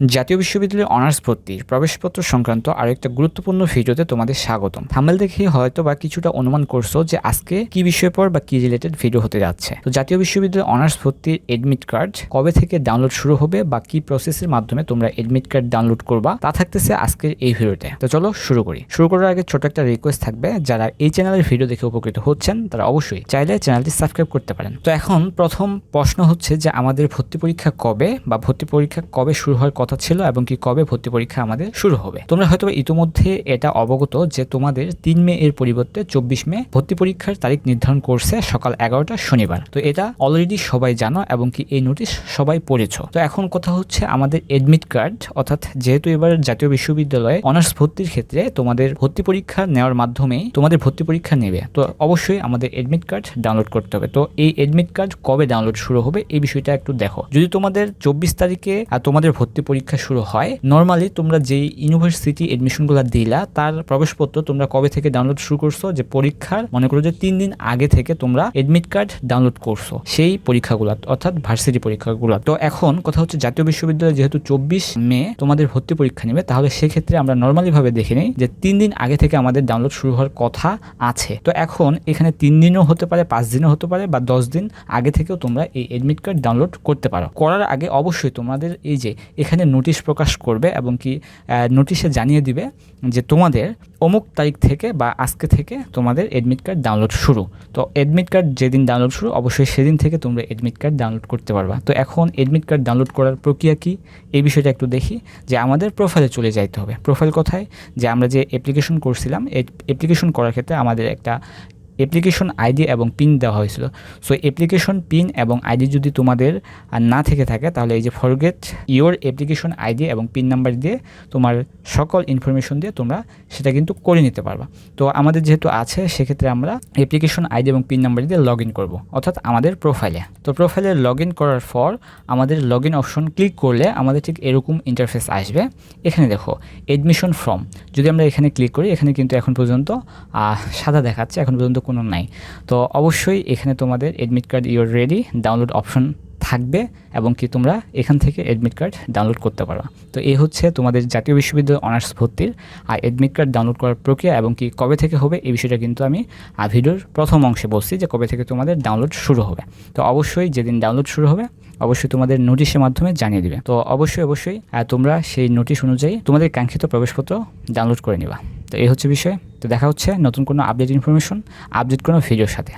জাতীয় বিশ্ববিদ্যালয়ে অনার্স ভর্তির প্রবেশপত্র সংক্রান্ত আরেকটা গুরুত্বপূর্ণ ভিডিওতে তোমাদের স্বাগতম। থামেল দেখে হয়তো বা কিছুটা অনুমান করছ যে আজকে কি বিষয় পর বা কি রিলেটেড ভিডিও হতে যাচ্ছে। তো জাতীয় বিশ্ববিদ্যালয়ে অনার্স ভর্তির এডমিট কার্ড কবে থেকে ডাউনলোড শুরু হবে বা কি প্রসেসের মাধ্যমে তোমরা এডমিট কার্ড ডাউনলোড করবা, তা থাকতেছে আজকের এই ভিডিওতে। তো চলো শুরু করি। শুরু করার আগে ছোট একটা রিকোয়েস্ট থাকবে, যারা এই চ্যানেলের ভিডিও দেখে উপকৃত হচ্ছেন, তারা অবশ্যই চাইলে চ্যানেলটি সাবস্ক্রাইব করতে পারেন। তো এখন প্রথম প্রশ্ন হচ্ছে যে আমাদের ভর্তি পরীক্ষা কবে বা ভর্তি পরীক্ষা কবে শুরু হওয়ার কথা ছিল এবং কি কবে ভর্তি পরীক্ষা আমাদের শুরু হবে। তোমরা হয়তো ইতিমধ্যে এটা অবগত যে তোমাদের তিন মে এর পরিবর্তে চব্বিশ মে ভর্তি পরীক্ষার তারিখ নির্ধারণ করছে সকাল এগারোটা শনিবার। তো এটা অলরেডি সবাই জানো এবং কি এই নোটিশ সবাই পড়েছ। তো এখন কথা হচ্ছে আমাদের এডমিট কার্ড অর্থাৎ যেহেতু এবার জাতীয় বিশ্ববিদ্যালয়ে অনার্স ভর্তির ক্ষেত্রে তোমাদের ভর্তি পরীক্ষা নেওয়ার মাধ্যমেই তোমাদের ভর্তি পরীক্ষা নেবে। তো অবশ্যই আমাদের এডমিট কার্ড ডাউনলোড করতে হবে। তো এই এডমিট কার্ড কবে ডাউনলোড শুরু হবে এই বিষয়টা একটু দেখো। যদি তোমাদের চব্বিশ তারিখে তোমাদের ভর্তি পরীক্ষা শুরু হয়। নর্মালি তোমরা যেই ইউনিভার্সিটি এডমিশনগুলো দিলা, তার প্রবেশপত্র তোমরা কবে থেকে ডাউনলোড শুরু করছ, যে পরীক্ষার মনে করো যে তিন দিন আগে থেকে তোমরা এডমিট কার্ড ডাউনলোড করছ, সেই পরীক্ষাগুলো, অর্থাৎ ভার্সিটি পরীক্ষাগুলো। তো এখন কথা হচ্ছে জাতীয় বিশ্ববিদ্যালয় যেহেতু চব্বিশ মে তোমাদের ভর্তি পরীক্ষা নেবে, তাহলে সেক্ষেত্রে আমরা নর্মালি ভাবে দেখে নিই যে তিন দিন আগে থেকে আমাদের ডাউনলোড শুরু হওয়ার কথা আছে। তো এখন এখানে তিন দিনও হতে পারে, পাঁচ দিনও হতে পারে, বা দশ দিন আগে থেকেও তোমরা এই এডমিট কার্ড ডাউনলোড করতে পারো। করার আগে অবশ্যই তোমাদের এই যে এখানে নোটিশ প্রকাশ করবে এবং কি নোটিশে জানিয়ে দিবে যে তোমাদের অমুক তারিখ থেকে বা আজকে থেকে তোমাদের এডমিট কার্ড ডাউনলোড শুরু। তো এডমিট কার্ড যেদিন ডাউনলোড শুরু, অবশ্যই সেদিন থেকে তোমরা এডমিট কার্ড ডাউনলোড করতে পারবা। তো এখন এডমিট কার্ড ডাউনলোড করার প্রক্রিয়া কি? এই বিষয়টা একটু দেখি। যে আমাদের প্রোফাইলে চলে যাইতে হবে। প্রোফাইল কোথায়? যে আমরা যে অ্যাপ্লিকেশন করছিলাম অ্যাপ্লিকেশন করার ক্ষেত্রে আমাদের একটা অ্যাপ্লিকেশন আইডি এবং পিন দেওয়া হয়েছিল। সো অ্যাপ্লিকেশন পিন এবং আইডি যদি তোমাদের না থেকে থাকে, তাহলে এই যে ফরগেট ইওর অ্যাপ্লিকেশন আইডি এবং পিন নাম্বার দিয়ে তোমার সকল ইনফরমেশন দিয়ে তোমরা সেটা কিন্তু করে নিতে পারবা। তো আমাদের যেহেতু আছে, সেক্ষেত্রে আমরা অ্যাপ্লিকেশন আইডি এবং পিন নাম্বার দিয়ে লগ ইন করব, অর্থাৎ আমাদের প্রোফাইলে তো প্রোফাইলে লগ ইন করার পর আমাদের লগ ইন অপশন ক্লিক করলে আমাদের ঠিক এরকম ইন্টারফেস আসবে। এখানে দেখো এডমিশন ফর্ম যদি আমরা এখানে ক্লিক করি, এখানে কিন্তু এখন পর্যন্ত সাদা দেখাচ্ছে, এখন পর্যন্ত কোনো নাই। তো অবশ্যই এখানে তোমাদের admit card your ready download option থাকবে এবং কি তোমরা এখান থেকে অ্যাডমিট কার্ড ডাউনলোড করতে পারো। তো এই হচ্ছে তোমাদের জাতীয় বিশ্ববিদ্যালয় অনার্স ভর্তির আর এডমিট কার্ড ডাউনলোড করার প্রক্রিয়া এবং কি কবে থেকে হবে এই বিষয়টা কিন্তু আমি ভিডিওর প্রথম অংশে বলছি যে কবে থেকে তোমাদের ডাউনলোড শুরু হবে। তো অবশ্যই যেদিন ডাউনলোড শুরু হবে, অবশ্যই তোমাদের নোটিশের মাধ্যমে জানিয়ে দিবে। তো অবশ্যই অবশ্যই তোমরা সেই নোটিশ অনুযায়ী তোমাদের কাঙ্ক্ষিত প্রবেশপত্র ডাউনলোড করে নিবা। তো এই হচ্ছে বিষয়। তো দেখা হচ্ছে নতুন কোনো আপডেট ইনফরমেশন আপডেট কোনো ভিডিওর সাথে।